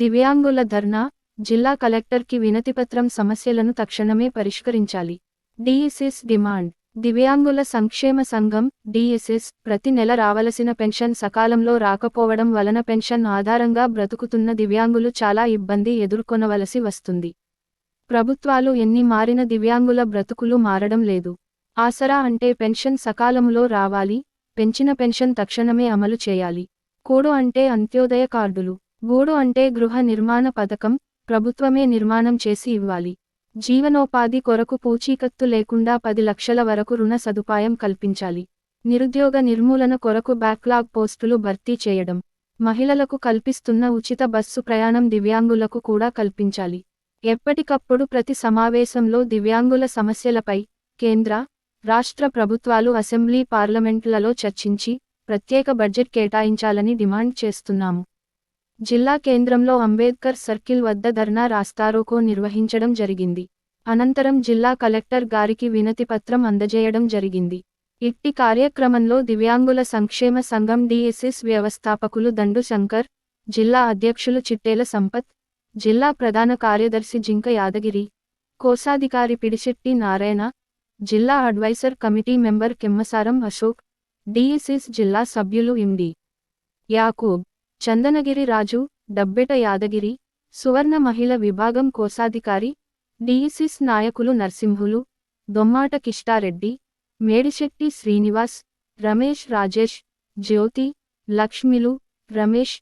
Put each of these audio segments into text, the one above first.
దివ్యాంగుల ధర్నా జిల్లా కలెక్టర్కి వినతిపత్రం సమస్యలను తక్షణమే పరిష్కరించాలి. DSS demand. దివ్యాంగుల సంక్షేమ సంఘం డిఎస్ఎస్ ప్రతి నెల రావలసిన పెన్షన్ సకాలంలో రాకపోవడం వలన పెన్షన్ ఆధారంగా బ్రతుకుతున్న దివ్యాంగులు చాలా ఇబ్బంది ఎదుర్కొనవలసి వస్తుంది. ప్రభుత్వాలు ఎన్ని మారిన దివ్యాంగుల బ్రతుకులు మారడం లేదు. ఆసరా అంటే పెన్షన్ సకాలంలో రావాలి పెంచిన పెన్షన్ తక్షణమే అమలు చేయాలి. కోడు అంటే అంత్యోదయ కార్డులు. గూడు అంటే గృహ నిర్మాణ పథకం ప్రభుత్వమే నిర్మాణం చేసి ఇవ్వాలి. జీవనోపాధి కొరకు పూచీకత్తు లేకుండా పది లక్షల వరకు రుణ సదుపాయం కల్పించాలి. నిరుద్యోగ నిర్మూలన కొరకు బ్యాక్లాగ్ పోస్టులు భర్తీ చేయడం. మహిళలకు కల్పిస్తున్న ఉచిత బస్సు ప్రయాణం దివ్యాంగులకు కూడా కల్పించాలి. ఎప్పటికప్పుడు ప్రతి సమావేశంలో దివ్యాంగుల సమస్యలపై కేంద్ర రాష్ట్ర ప్రభుత్వాలు అసెంబ్లీ పార్లమెంట్లలో చర్చించి ప్రత్యేక బడ్జెట్ కేటాయించాలని డిమాండ్ చేస్తున్నాము. జిల్లా కేంద్రంలో అంబేద్కర్ సర్కిల్ వద్ద ధర్నా రాస్తారోకో నిర్వహించడం జరిగింది. అనంతరం జిల్లా కలెక్టర్ గారికి వినతిపత్రం అందజేయడం జరిగింది. ఇట్టి కార్యక్రమంలో దివ్యాంగుల సంక్షేమ సంఘం డిఎస్ఎస్ వ్యవస్థాపకులు దండు శంకర్ జిల్లా అధ్యక్షులు చిట్టేల సంపత్ జిల్లా ప్రధాన కార్యదర్శి జింక యాదగిరి కోశాధికారి పిడిశెట్టి నారాయణ జిల్లా advisor committee member Kemmasaram Ashok DSS జిల్లా సభ్యులు ఎండి యాకూబ్. చందనగిరి రాజు డబ్బెట యాదగిరి సువర్ణ మహిళ విభాగం కోశాధికారి డిఇసిస్ నాయకులు నర్సింహులు దొమ్మాట కిష్టారెడ్డి మేడిశెట్టి శ్రీనివాస్ రమేష్ రాజేష్ జ్యోతి లక్ష్మిలు రమేష్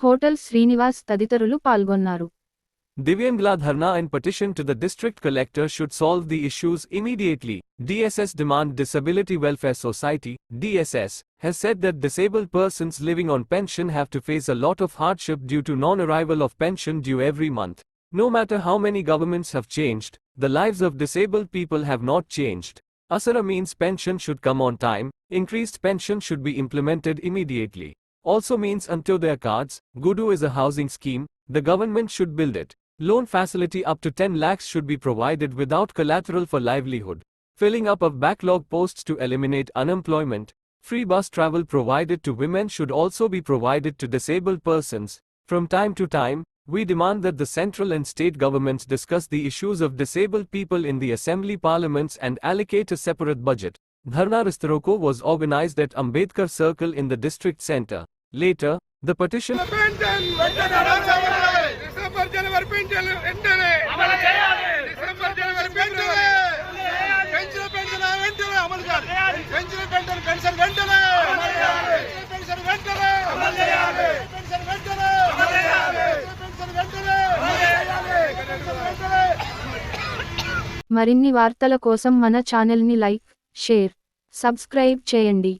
హోటల్ శ్రీనివాస్ తదితరులు పాల్గొన్నారు. Divyangla Dharna and petition to the district collector should solve the issues immediately. DSS Demand Disability Welfare Society, DSS, has said that disabled persons living on pension have to face a lot of hardship due to non-arrival of pension due every month. No matter how many governments have changed, the lives of disabled people have not changed. Asara means pension should come on time, increased pension should be implemented immediately. Also means until their cards, Gudu is a housing scheme, the government should build it. Loan facility up to 10 lakhs should be provided without collateral for livelihood. Filling up of backlog posts to eliminate unemployment. Free bus travel provided to women should also be provided to disabled persons. From time to time, we demand that the central and state governments discuss the issues of disabled people in the assembly parliaments and allocate a separate budget. Dharna Ristaroko was organized at Ambedkar Circle in the district center. Later, the petition. జనవరి pension వెంటనే. December జనవరి pension pension pension వెంటనే అమలు చేయాలి. Pension pension pension వెంటనే. Pension వెంటనే. Pension వెంటనే. Pension వెంటనే. పెన్షన్ వెంటనే మరిన్ని వార్తల కోసం మన ఛానల్ని లైక్ షేర్ సబ్స్క్రైబ్ చేయండి.